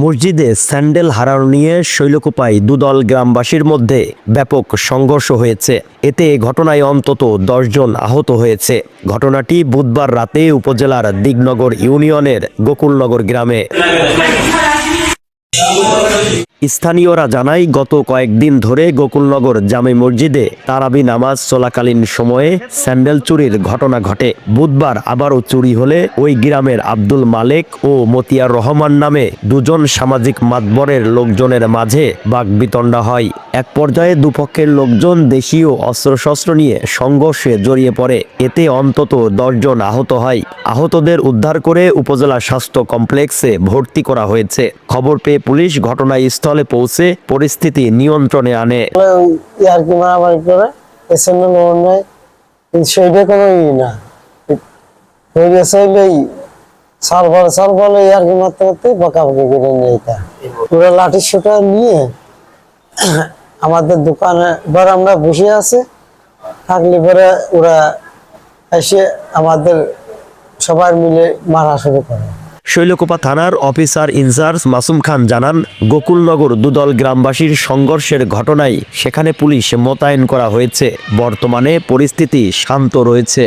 মসজিদে স্যান্ডেল হারানো নিয়ে শৈলকুপায় দুদল গ্রামবাসীর মধ্যে ব্যাপক সংঘর্ষ হয়েছে। এতে ঘটনায় অন্তত দশজন আহত হয়েছে। ঘটনাটি বুধবার রাতে উপজেলার দিগনগর ইউনিয়নের গোকুলনগর গ্রামে। স্থানীয়রা জানায়, গত কয়েকদিন ধরে গোকুলনগর জামে মসজিদে তারাবি নামাজ চলাকালীন সময়ে স্যান্ডেল চুরির ঘটনা ঘটে। বুধবার আবারও চুরি হলে ওই গ্রামের আব্দুল মালেক ও মতিয়ার রহমান নামে দুজন সামাজিক মাতবরের লোকজনের মাঝে বাগবিতণ্ডা হয়। এক পর্যায়ে দুপক্ষের লোকজন দেশীয় অস্ত্রশস্ত্র নিয়ে সংঘর্ষে জড়িয়ে পড়ে। এতে অন্তত দশজন আহত হয়। আহতদের উদ্ধার করে উপজেলা স্বাস্থ্য কমপ্লেক্সে ভর্তি করা হয়েছে। খবর পেয়ে পুলিশ ঘটনাস্থলে পৌঁছে পরিস্থিতি নিয়ন্ত্রণে আনে। সেইটা বলে সাল মারতে মারতে করে নিয়ে আমাদের দোকানে আমরা বসে আছি, থাকলে পরে ওরা এসে আমাদের সবাই মিলে মারা শুরু করে। শৈলকুপা থানার অফিসার ইনচার্জ মাসুম খান জানান, গোকুলনগর দুদল গ্রামবাসীর সংঘর্ষের ঘটনায় সেখানে পুলিশ মোতায়েন করা হয়েছে। বর্তমানে পরিস্থিতি শান্ত রয়েছে।